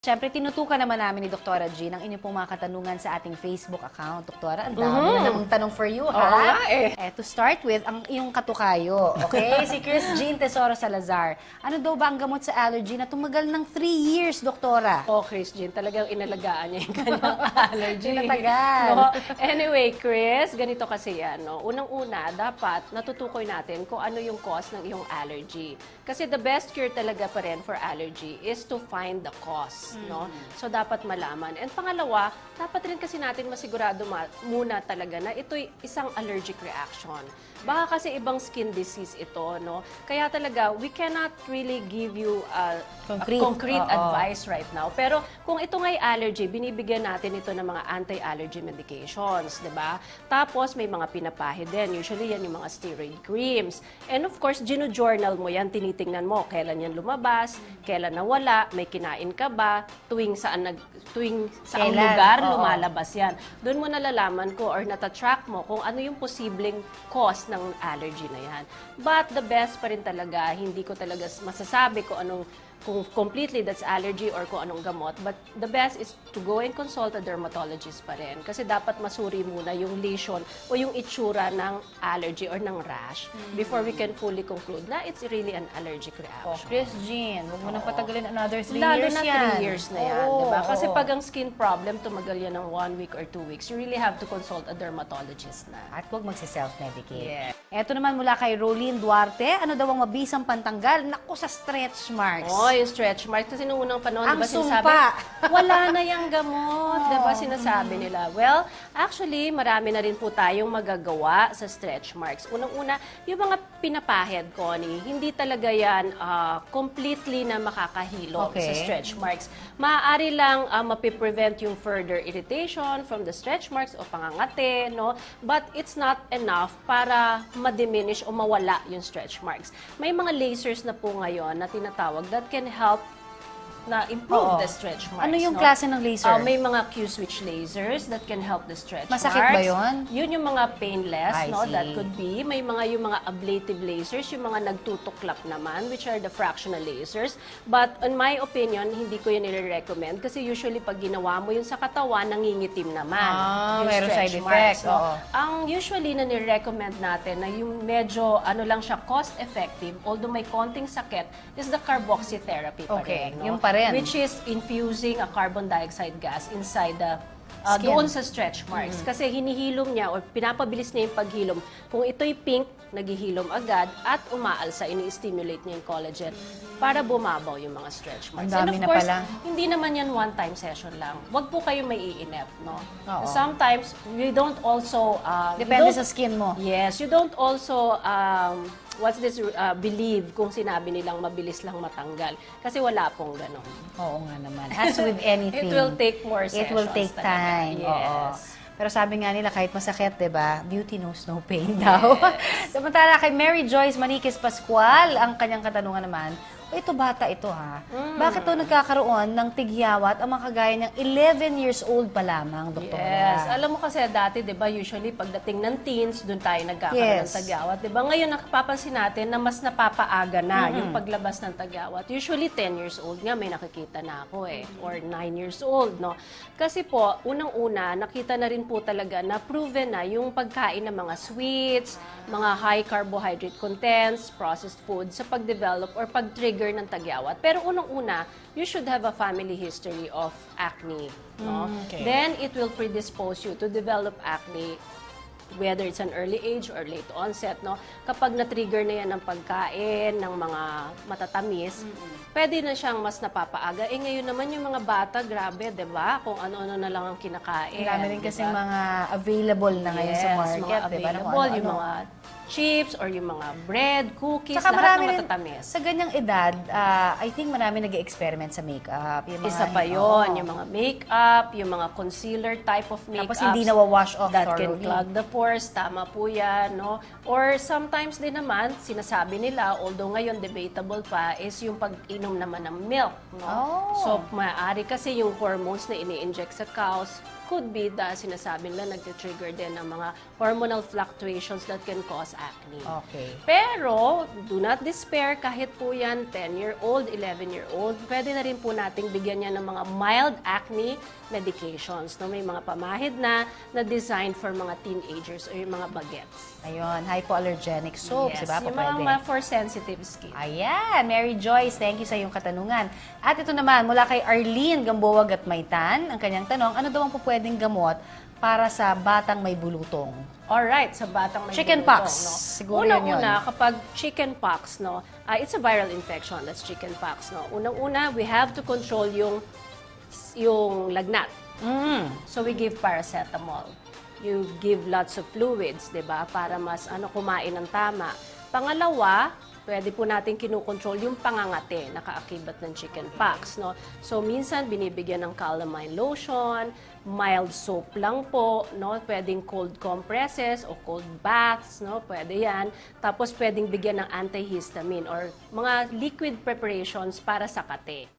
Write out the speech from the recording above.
Siyempre, tinutukan naman namin ni Doktora Jean ang inyong pong mga katanungan sa ating Facebook account. Doktora, ang dami na namang tanong for you, ha? Mm-hmm. Oo nga eh. Eh, to start with, ang iyong katukayo, okay? si Chris Jean Tesoro Salazar. Ano daw ba ang gamot sa allergy na tumagal ng 3 years, Doktora? Oh, Chris Jean, talagang inalagaan niya yung kanyang allergy. Pinatagal. No? Anyway, Chris, ganito kasi yan. No? Unang-una, dapat natutukoy natin kung ano yung cause ng iyong allergy. Kasi the best cure talaga pa rin for allergy is to find the cause. No? So, dapat malaman. And pangalawa, dapat rin kasi natin masigurado ma- muna talaga na ito'y isang allergic reaction. Baka kasi ibang skin disease ito, no? Kaya talaga, we cannot really give you a, Concrete. a concrete Oo. advice right now. Pero kung ito nga'y allergy, binibigyan natin ito ng mga anti-allergy medications, di ba? Tapos may mga pinapahid din. Usually yan yung mga steroid creams. And of course, gino-journal mo yan, tinitingnan mo kailan yan lumabas, kailan nawala, may kinain ka ba, tuwing saan nag tuwing saang Kailan? lugar Oo. lumalabas yan. Doon mo nalalaman ko or natatrack mo kung ano yung posibleng cause ng allergy na yan. But the best pa rin talaga, hindi ko talaga masasabi kung anong kung completely that's allergy or kung anong gamot. But the best is to go and consult a dermatologist pa rin. Kasi dapat masuri muna yung lesion o yung itsura ng allergy or ng rash before we can fully conclude na it's really an allergic Oh, reaction. Chris Jean, huwag mo nang patagalin another 3 Lalo years na yan. 3 years na yan, Oo, di ba? Kasi pag ang skin problem, tumagal yan ng 1 week or 2 weeks, you really have to consult a dermatologist na. At huwag magsi-self-medicate. Yeah. Ito naman mula kay Rolene Duarte. Ano daw ang mabisang pantanggal? Naku, sa stretch marks. Oh, yung stretch marks. Kasi nung unang panahon, Ang di ba sinasabi, sumpa. wala na yung gamot. Di ba sinasabi nila? Well, actually, marami na rin po tayong magagawa sa stretch marks. Unang-una, yung mga pinapahid, Connie, hindi talaga yan ah, completely na makakahilo Okay. sa stretch marks. Maaari lang uh, mapiprevent yung further irritation from the stretch marks o pangangate, no? But it's not enough para ma-diminish o mawala yung stretch marks. May mga lasers na po ngayon na tinatawag that can help na Oo. improve the stretch marks. Ano yung no? klase ng laser? Ah, may mga Q-switch lasers that can help the stretch Masakit marks. ba yun? Yun yung mga painless, I no? That see. could be. May mga yung mga ablative lasers, yung mga nagtutuklap naman, which are the fractional lasers. But in my opinion, hindi ko yun nire-recommend kasi usually pag ginawa mo yun sa katawan, nangingitim naman. Ah, yung meron side marks, effect, no? oo. Ang usually na nire-recommend natin na yung medyo ano lang siya cost-effective, although may konting sakit, is the carboxytherapy pa Okay, rin. no? yung pa rin. Which is infusing a carbon dioxide gas inside the uh, Skin. doon sa stretch marks. Kasi hinihilom niya or pinapabilis niya yung paghilom. Kung ito'y pink, naghihilom agad at umaalsa, ini-stimulate niya yung collagen para bumabaw yung mga stretch marks. Ang And of course, pala. hindi naman yan one-time session lang. Huwag po kayo may iinep, no? Oo. Sometimes, we don't also... uh, Depende don't- sa skin mo. Yes, you don't also, um, what's this, uh, believe kung sinabi nilang mabilis lang matanggal. Kasi wala pong ganon. Oo nga naman. As with anything. It will take more It will sessions take talaga. time. Oo. Yes. Pero sabi nga nila, kahit masakit, di ba? Beauty knows no pain daw. Samantala kay Mary Joyce Maniquez Pascual, ang kanyang katanungan naman, ito bata ito ha, Mm. bakit to nagkakaroon ng tigyawat ang mga kagaya ng 11 years old pa lamang, doktora? Yes. Alam mo kasi dati, di ba, usually pagdating ng teens, doon tayo nagkakaroon Yes. ng tagyawat. Di ba? Ngayon, nakapapansin natin na mas napapaaga na yung paglabas ng tagyawat. Usually, 10 years old nga, may nakikita na ako eh. Or 9 years old, no? Kasi po, unang-una, nakita na rin po talaga na proven na yung pagkain ng mga sweets, mga high carbohydrate contents, processed foods sa pag-develop or pag-trigger ng tagyawat. Pero unang-una, you should have a family history of acne. No? okay. Then, it will predispose you to develop acne whether it's an early age or late onset, no? Kapag na-trigger na yan ng pagkain, ng mga matatamis, pwede na siyang mas napapaaga. Eh ngayon naman yung mga bata, grabe, 'di ba? Kung ano-ano na lang ang kinakain. Dami rin kasi mga available na ngayon sa Yes, market, mga di ba? Na kung available, yung mga chips or yung mga bread, cookies, Saka lahat ng rin, matatamis. sa ganyang edad, ah, I think marami nag experiment sa makeup. Yung mga, Isa pa yon yung mga makeup, yung mga concealer type of makeup. Tapos hindi nawawash off That can thoroughly. clog the pores. Tama po yan, no? Or sometimes din naman, sinasabi nila, although ngayon debatable pa, is yung pag-inom naman ng milk, no? Oh. So, maaari kasi yung hormones na ini-inject sa cows could be the sinasabi nila nag-trigger din ng mga hormonal fluctuations that can cause acne. Okay. Pero, do not despair kahit po yan 10-year-old, 11-year-old. Pwede na rin po nating bigyan niya ng mga mild acne medications. No? May mga pamahid na na designed for mga teenagers or yung mga bagets. Ayun, hypoallergenic soaps, yes, diba? yung mga, mga for sensitive skin. Ayan, Mary Joyce, thank you sa iyong katanungan. At ito naman, mula kay Arlene Gamboa Gatmaitan, ang kanyang tanong, ano daw ang po pwedeng gamot para sa batang may bulutong? Alright, sa batang may Chicken bulutong, pox. No? Siguro yun yun. Unang-una, kapag chicken pox, no, ah, it's a viral infection, that's chicken pox. No? Unang-una, we have to control yung, yung lagnat. Mm. So we give paracetamol. You give lots of fluids, 'di ba? Para mas ano kumain ng tama. Pangalawa, pwede po natin kinukontrol yung pangangate, nakaakibat ng chicken pox, no? So minsan binibigyan ng calamine lotion, mild soap lang po, no? Pwedeng cold compresses o cold baths, no? Pwede 'yan. Tapos pwedeng bigyan ng antihistamine or mga liquid preparations para sa kate.